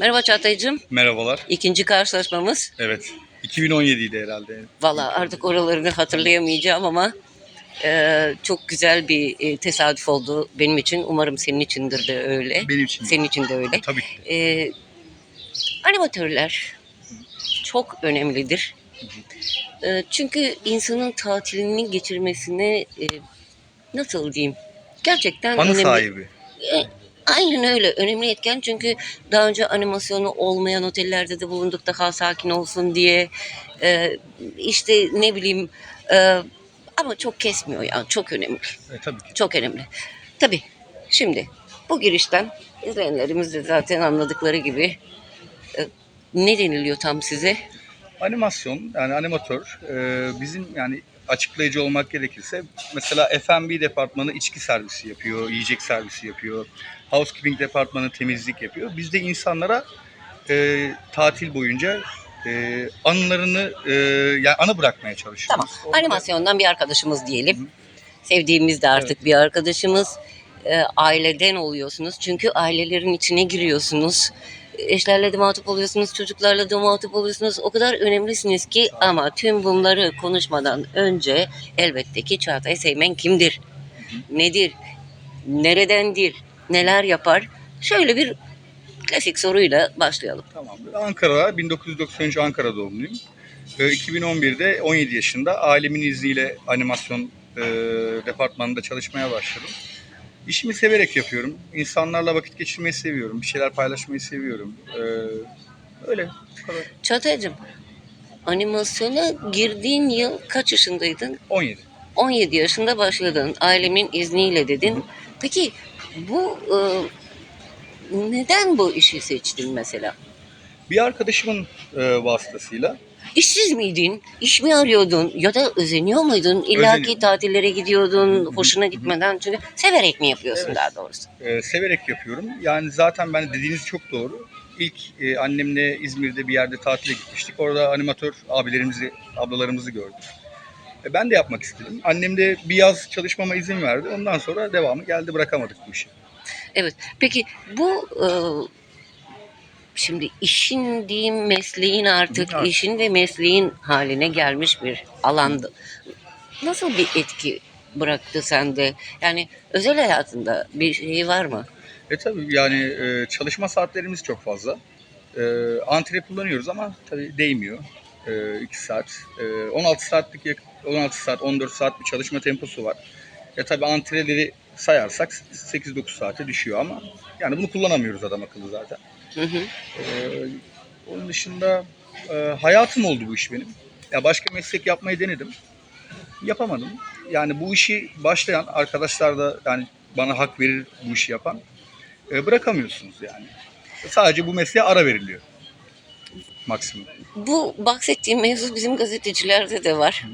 Merhaba Çağatay'cığım. Merhabalar. İkinci karşılaşmamız. Evet. 2017'ydi herhalde. Valla artık oralarını hatırlayamayacağım ama e, çok güzel bir e, tesadüf oldu benim için. Umarım senin içindir de öyle. Benim için. Senin için de öyle. Tabii ki. E, animatörler çok önemlidir. E, çünkü insanın tatilini geçirmesine e, nasıl diyeyim? Gerçekten Anı önemli. sahibi. E, Aynen öyle. Önemli etken çünkü daha önce animasyonu olmayan otellerde de bulunduk daha sakin olsun diye. E, işte ne bileyim e, ama çok kesmiyor ya. Çok önemli. E, tabii ki. Çok önemli. Tabii şimdi bu girişten izleyenlerimiz de zaten anladıkları gibi e, ne deniliyor tam size? Animasyon yani animatör e, bizim yani açıklayıcı olmak gerekirse mesela F&B departmanı içki servisi yapıyor, yiyecek servisi yapıyor. Housekeeping departmanı temizlik yapıyor. Biz de insanlara e, tatil boyunca e, anılarını e, yani anı bırakmaya çalışıyoruz. Tamam. Animasyondan bir arkadaşımız diyelim. Sevdiğimiz de artık bir arkadaşımız. Ee, aileden oluyorsunuz. Çünkü ailelerin içine giriyorsunuz. Eşlerle de muhatap oluyorsunuz, çocuklarla da muhatap oluyorsunuz. O kadar önemlisiniz ki ama tüm bunları konuşmadan önce elbette ki Çağatay Seymen kimdir? Nedir? Neredendir? Neler yapar? Şöyle bir klasik soruyla başlayalım. Tamamdır. Ankara, 1993 Ankara doğumluyum. Ee, 2011'de 17 yaşında ailemin izniyle animasyon e, departmanında çalışmaya başladım. İşimi severek yapıyorum. İnsanlarla vakit geçirmeyi seviyorum. Bir şeyler paylaşmayı seviyorum. Ee, öyle. Çağatay'cığım animasyona girdiğin yıl kaç yaşındaydın? 17. 17 yaşında başladın. Ailemin izniyle dedin. Peki bu e, neden bu işi seçtin mesela? Bir arkadaşımın e, vasıtasıyla İşsiz miydin? İş mi arıyordun? Ya da özeniyor muydun? İlla ki Özeniyorum. tatillere gidiyordun, hoşuna gitmeden. Çünkü severek mi yapıyorsun Evet. daha doğrusu? e, severek yapıyorum. Yani zaten ben dediğiniz çok doğru. İlk e, annemle İzmir'de bir yerde tatile gitmiştik. Orada animatör abilerimizi, ablalarımızı gördüm. E, ben de yapmak istedim. Annem de bir yaz çalışmama izin verdi. Ondan sonra devamı geldi bırakamadık bu işi. Evet. Peki bu e, şimdi işin diyeyim mesleğin artık Evet. işin ve mesleğin haline gelmiş bir alandı. Nasıl bir etki bıraktı sende? Yani özel hayatında bir şey var mı? E tabii yani e, çalışma saatlerimiz çok fazla. E, antre kullanıyoruz ama tabii değmiyor. 2 saat. E, 16 saatlik yak- 16 saat 14 saat bir çalışma temposu var. E tabii antreleri sayarsak 8-9 saate düşüyor ama yani bunu kullanamıyoruz adam akıllı zaten. Hı hı. Ee, onun dışında e, hayatım oldu bu iş benim. Ya başka meslek yapmayı denedim. Yapamadım. Yani bu işi başlayan arkadaşlar da yani bana hak verir bu işi yapan. E, bırakamıyorsunuz yani. Sadece bu mesleğe ara veriliyor. Maksimum. Bu bahsettiğim mevzu bizim gazetecilerde de var.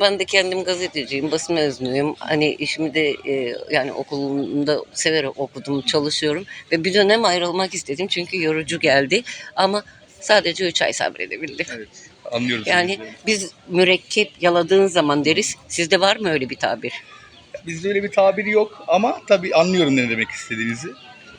Ben de kendim gazeteciyim, basın mezunuyum. Hani işimi de e, yani okulunda severek okudum, çalışıyorum. Ve bir dönem ayrılmak istedim çünkü yorucu geldi. Ama sadece 3 ay sabredebildim. Evet. Anlıyoruz. Yani biz mürekkep yaladığın zaman deriz. Sizde var mı öyle bir tabir? Bizde öyle bir tabiri yok ama tabii anlıyorum ne demek istediğinizi.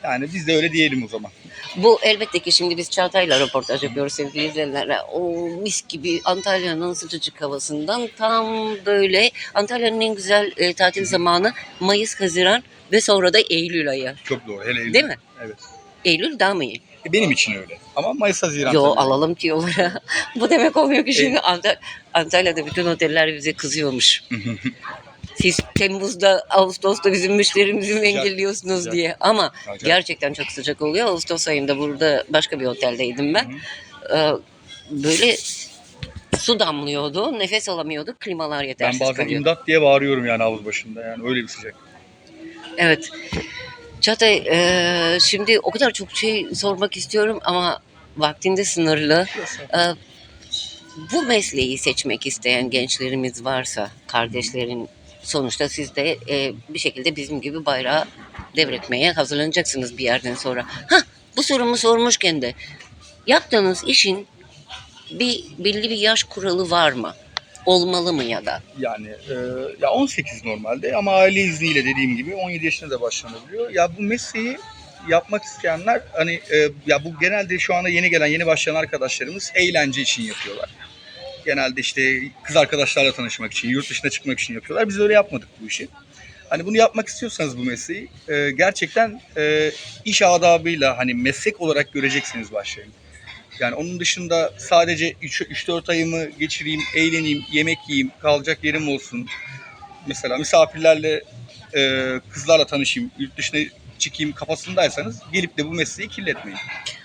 Yani biz de öyle diyelim o zaman. Bu elbette ki şimdi biz Çağatay'la röportaj yapıyoruz sevgili izleyenler. O mis gibi Antalya'nın sıcacık havasından tam böyle Antalya'nın en güzel e, tatil zamanı Mayıs, Haziran ve sonra da Eylül ayı. Çok doğru. Hele Değil mi? Evet. Eylül daha mı iyi? E, Benim için öyle. Ama Mayıs Haziran. Yo tabii. alalım tiyolara. Bu demek olmuyor ki şimdi Ant- Antalya'da bütün oteller bize kızıyormuş. Siz Temmuz'da, Ağustos'ta bizim müşterimizi mi Sıcak, engelliyorsunuz sıcak. diye. Ama Acayip. gerçekten çok sıcak oluyor. Ağustos ayında burada başka bir oteldeydim ben. Ee, böyle su damlıyordu, nefes alamıyorduk, klimalar Ben yetersiz bazen kalıyordu. imdat diye bağırıyorum yani havuz başında. Yani öyle bir sıcak. Evet. Çağatay, e, şimdi o kadar çok şey sormak istiyorum ama vaktinde sınırlı. E, bu mesleği seçmek isteyen gençlerimiz varsa, kardeşlerin sonuçta siz de e, bir şekilde bizim gibi bayrağı devretmeye hazırlanacaksınız bir yerden sonra. Hah, bu sorumu sormuşken de yaptığınız işin bir belli bir yaş kuralı var mı? Olmalı mı ya da? Yani e, ya 18 normalde ama aile izniyle dediğim gibi 17 yaşında da başlanabiliyor. Ya bu mesleği yapmak isteyenler hani e, ya bu genelde şu anda yeni gelen yeni başlayan arkadaşlarımız eğlence için yapıyorlar. Genelde işte kız arkadaşlarla tanışmak için, yurt dışına çıkmak için yapıyorlar. Biz öyle yapmadık bu işi. Hani bunu yapmak istiyorsanız bu mesleği e, gerçekten e, iş adabıyla hani meslek olarak göreceksiniz başlayın. Yani onun dışında sadece 3-4 ayımı geçireyim, eğleneyim, yemek yiyeyim, kalacak yerim olsun. Mesela misafirlerle, e, kızlarla tanışayım, yurt dışına çıkayım kafasındaysanız gelip de bu mesleği kirletmeyin.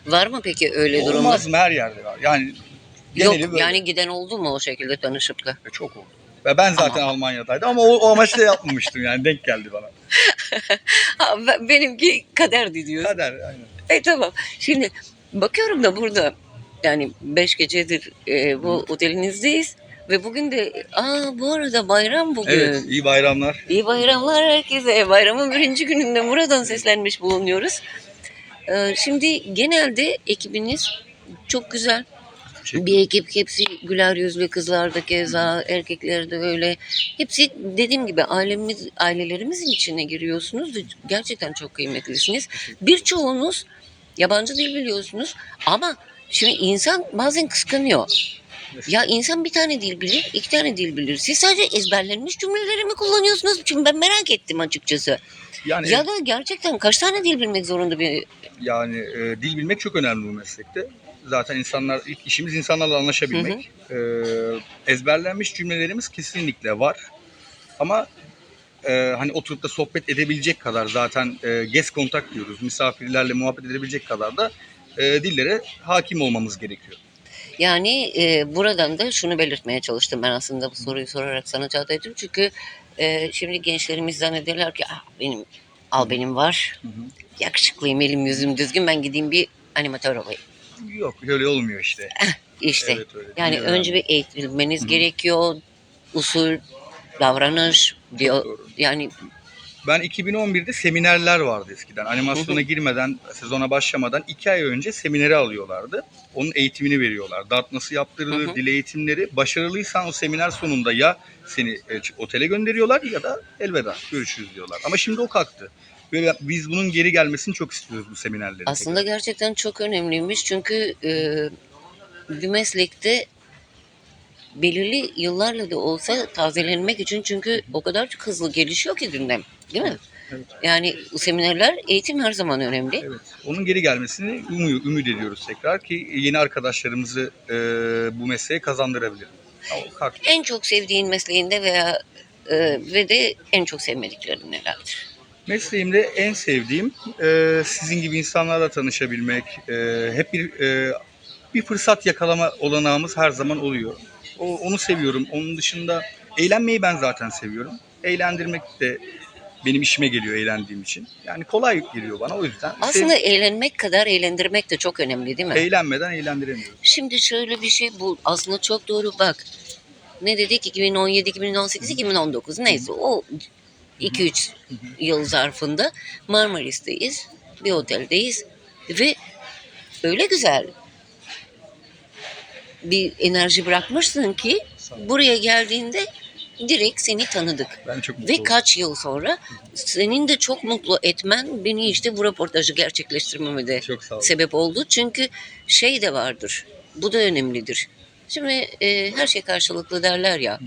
Var mı peki öyle durumlar? Olmaz mı? Her yerde var. Yani Yok böyle. yani giden oldu mu o şekilde tanışıp da? E, Çok oldu. Ve ben zaten Almanya'daydım ama o, o amaçla yapmamıştım yani denk geldi bana. Ha, ben- benimki kaderdi diyorsun. Kader aynen. E tamam. Şimdi bakıyorum da burada yani beş gecedir e, bu otelinizdeyiz ve bugün de aa bu arada bayram bugün. Evet iyi bayramlar. İyi bayramlar herkese. Bayramın birinci gününde buradan seslenmiş bulunuyoruz. Ee, şimdi genelde ekibiniz çok güzel. Teşekkür Bir ekip hepsi güler yüzlü kızlar da keza erkekler de öyle. Hepsi dediğim gibi ailemiz, ailelerimizin içine giriyorsunuz ve gerçekten çok kıymetlisiniz. Birçoğunuz yabancı dil biliyorsunuz ama şimdi insan bazen kıskanıyor. Ya insan bir tane dil bilir, iki tane dil bilir. Siz sadece ezberlenmiş cümleleri mi kullanıyorsunuz? Çünkü ben merak ettim açıkçası. Yani Ya da gerçekten kaç tane dil bilmek zorunda bir... yani e, dil bilmek çok önemli bu meslekte. Zaten insanlar ilk işimiz insanlarla anlaşabilmek. E, ezberlenmiş cümlelerimiz kesinlikle var. Ama e, hani oturup da sohbet edebilecek kadar zaten e, guest contact diyoruz. Misafirlerle muhabbet edebilecek kadar da e, dillere hakim olmamız gerekiyor. Yani e, buradan da şunu belirtmeye çalıştım ben aslında bu soruyu sorarak sana Çağatay'cığım. Çünkü e, şimdi gençlerimiz zannediyorlar ki ah, benim al benim var. Hı hı. Yakışıklıyım, elim yüzüm düzgün. Ben gideyim bir animatör olayım. Yok öyle olmuyor işte. İşte Evet, öyle. yani Değil, önce bir eğitilmeniz Hı hı. gerekiyor. Usul, davranış diyor. doğru. Yani Ben 2011'de seminerler vardı eskiden. Animasyona girmeden, sezona başlamadan iki ay önce semineri alıyorlardı. Onun eğitimini veriyorlar. Dart nasıl yaptırılır, Hı hı. dil eğitimleri. Başarılıysan o seminer sonunda ya seni e, otele gönderiyorlar ya da elveda görüşürüz diyorlar. Ama şimdi o kalktı. Ve biz bunun geri gelmesini çok istiyoruz bu seminerlerin. aslında gerçekten çok önemliymiş. Çünkü e, bir meslekte belirli yıllarla da olsa tazelenmek için çünkü o kadar çok hızlı gelişiyor ki gündem. Değil mi? Evet. Yani seminerler, eğitim her zaman önemli. Evet. Onun geri gelmesini umuyor, ümit ediyoruz tekrar ki yeni arkadaşlarımızı e, bu mesleğe kazandırabilirim. En çok sevdiğin mesleğinde veya e, ve de en çok sevmediklerin nelerdir? Mesleğimde en sevdiğim e, sizin gibi insanlarla tanışabilmek, e, hep bir e, bir fırsat yakalama olanağımız her zaman oluyor. O, onu seviyorum. Onun dışında eğlenmeyi ben zaten seviyorum. Eğlendirmek de benim işime geliyor eğlendiğim için. Yani kolay geliyor bana o yüzden. Aslında eğlenmek kadar eğlendirmek de çok önemli değil mi? sev- eğlenmeden eğlendiremiyorum. Şimdi şöyle bir şey bu aslında çok doğru bak. Ne dedik 2017, 2018, 2019 neyse o 2-3 yıl zarfında Marmaris'teyiz. Bir oteldeyiz ve öyle güzel bir enerji bırakmışsın ki buraya geldiğinde direkt seni tanıdık. Ben çok mutlu Ve oldum. kaç yıl sonra senin de çok mutlu etmen beni işte bu röportajı gerçekleştirmeme de Çok sağ olun. sebep oldu. Çünkü şey de vardır. Bu da önemlidir. Şimdi e, her şey karşılıklı derler ya.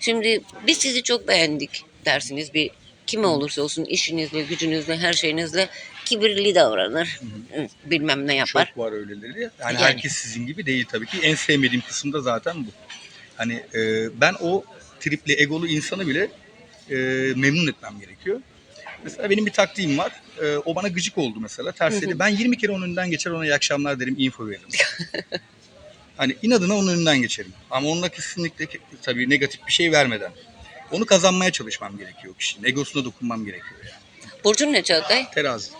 Şimdi biz sizi çok beğendik dersiniz bir kime olursa olsun işinizle, gücünüzle, her şeyinizle kibirli davranır. Hı, Bilmem ne yapar. Çok var öyleleri. Yani, Yani. herkes sizin gibi değil tabii ki. En sevmediğim kısım da zaten bu. Hani e, ben o tripli egolu insanı bile e, memnun etmem gerekiyor. Mesela benim bir taktiğim var. E, o bana gıcık oldu mesela. Tersiydi. Ben 20 kere onun önünden geçer ona iyi akşamlar derim, info veririm. hani inadına onun önünden geçerim. Ama onunla kesinlikle ke- tabii negatif bir şey vermeden. Onu kazanmaya çalışmam gerekiyor kişinin. Egosuna dokunmam gerekiyor yani. Burcun ne Çağatay? Terazi.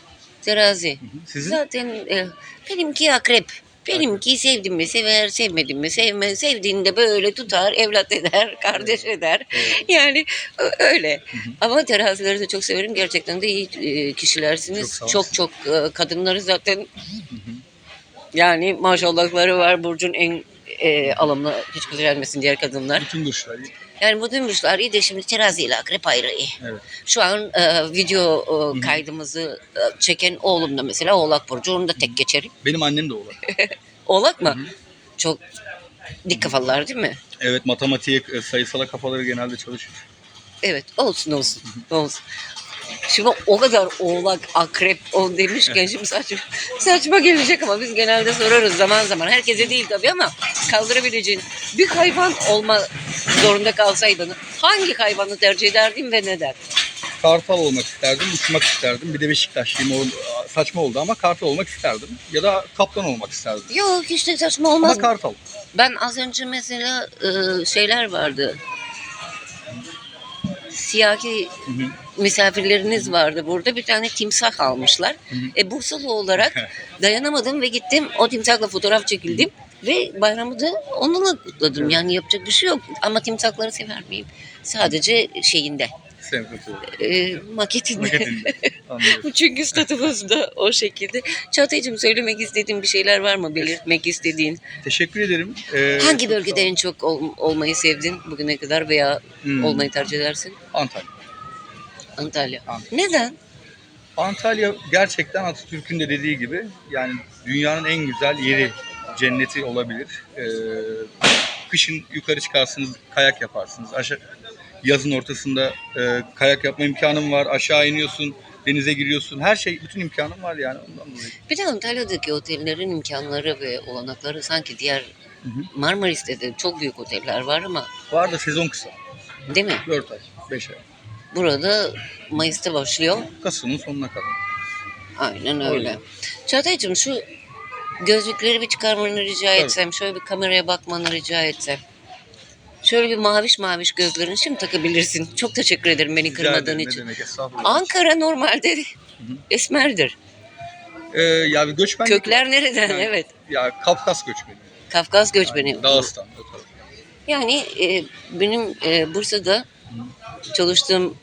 Terazi. Sizin? Zaten e, benimki akrep. Benimki sevdim mi sever, sevmedim mi sevmez. Sevdiğinde böyle tutar, evlat eder, kardeş eder. Yani öyle. Ama terazileri de çok severim. Gerçekten de iyi e, kişilersiniz. Çok Çok sağ çok, e, kadınları zaten yani maşallahları var. Burcu'nun en e, alımlı hiç güzelmesin diğer kadınlar. Bütün burçlar. Yani bu dönmüşler iyi de şimdi terazi ile akrep ayrı iyi. Evet. Şu an e, video e, kaydımızı e, çeken oğlum da mesela Oğlak Burcu. Onu da tek geçerim. Benim annem de oğlak. Oğlak mı? Çok dik kafalılar değil mi? Evet matematiğe, e, sayısala kafaları genelde çalışıyor. Evet olsun olsun. olsun. Şimdi o kadar oğlak, akrep o demişken şimdi saçma, saçma gelecek ama biz genelde sorarız zaman zaman. Herkese değil tabii ama kaldırabileceğin bir hayvan olma zorunda kalsaydın hangi hayvanı tercih ederdin ve neden? Kartal olmak isterdim, uçmak isterdim. Bir de Beşiktaşlıyım. O, saçma oldu ama kartal olmak isterdim. Ya da kaplan olmak isterdim. Yok hiç de saçma Ama olmaz. kartal. Ben az önce mesela e, şeyler vardı. Hı hı. misafirleriniz vardı burada. Bir tane timsah almışlar. Hı hı. E, Bursalı olarak dayanamadım ve gittim. O timsahla fotoğraf çekildim. Ve bayramı da onunla kutladım. Yani yapacak bir şey yok. Ama timsahları sever miyim? Sadece şeyinde, Sempati. e, maketinde. Maketinde. Anlıyorum. Çünkü statümüz de o şekilde. Çağatay'cığım söylemek istediğin bir şeyler var mı? Belirtmek istediğin. Teşekkür ederim. Ee, Hangi bölgede en çok ol- olmayı sevdin bugüne kadar veya Hmm, olmayı tercih edersin? Antalya. Antalya. Antalya. Neden? Antalya gerçekten Atatürk'ün de dediği gibi yani dünyanın en güzel yeri cenneti olabilir. Ee, kışın yukarı çıkarsınız, kayak yaparsınız. Aşağı, yazın ortasında e, kayak yapma imkanım var. Aşağı iniyorsun, denize giriyorsun. Her şey, bütün imkanım var yani ondan dolayı. Bir de Antalya'daki otellerin imkanları ve olanakları sanki diğer Hı hı. Marmaris'te de çok büyük oteller var ama Var da sezon kısa. değil mi? 4 ay, 5 ay. Burada Mayıs'ta başlıyor. Kasım'ın sonuna kadar. Aynen öyle. Öyle. Çağatay'cığım şu gözlükleri bir çıkarmanı rica Tabii. etsem, şöyle bir kameraya bakmanı rica etsem. Şöyle bir maviş maviş gözlerini şimdi takabilirsin. Çok teşekkür ederim beni kırmadığın için. Demek. Ankara normalde esmerdir. Ee, ya bir göçmen Kökler nereden? Yani- Evet. ya Kafkas göçmeni. Kafkas göçmeni. Yani Dağıstan. Yani e, benim e, Bursa'da çalıştığım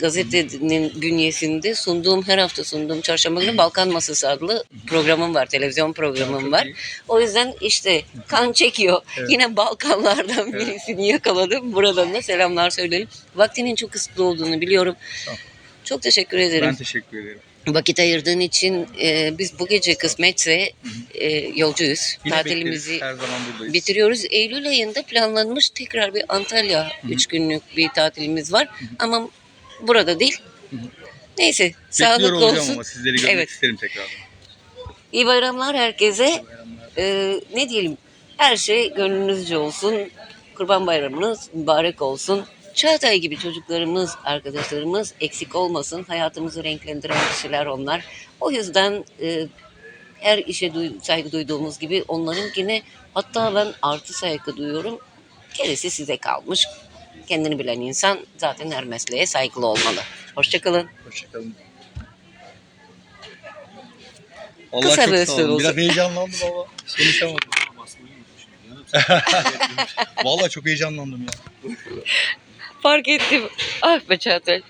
gazetenin bünyesinde sunduğum her hafta sunduğum çarşamba günü Balkan Masası adlı programım var. Televizyon programım var. O yüzden işte kan çekiyor. Evet. Yine Balkanlardan birisini yakaladım. Buradan da selamlar söyleyelim. Vaktinin çok kısıtlı olduğunu biliyorum. Çok teşekkür ederim. Ben teşekkür ederim. Vakit ayırdığın için e, biz bu gece kısmetse e, yolcuyuz. Yine Tatilimizi bekleriz, her zaman buradayız. bitiriyoruz. Eylül ayında planlanmış tekrar bir Antalya üç günlük bir tatilimiz var. Ama burada değil. Neyse Bekliyor sağlıklı olacağım olsun. ama sizleri görmek Evet. isterim tekrardan. İyi bayramlar herkese. Ee, ne diyelim her şey gönlünüzce olsun. Kurban bayramınız mübarek olsun. Çağatay gibi çocuklarımız, arkadaşlarımız eksik olmasın. Hayatımızı renklendiren kişiler onlar. O yüzden e, her işe duy- saygı duyduğumuz gibi onlarınkine hatta ben artı saygı duyuyorum. Gerisi size kalmış. Kendini bilen insan zaten her mesleğe saygılı olmalı. Hoşçakalın. Hoşçakalın. Allah Kısa çok bir sağ süre olun. Biraz olsun. heyecanlandım baba. Konuşamadım. Vallahi çok heyecanlandım ya. Fark ettim. Ah be Çağatay.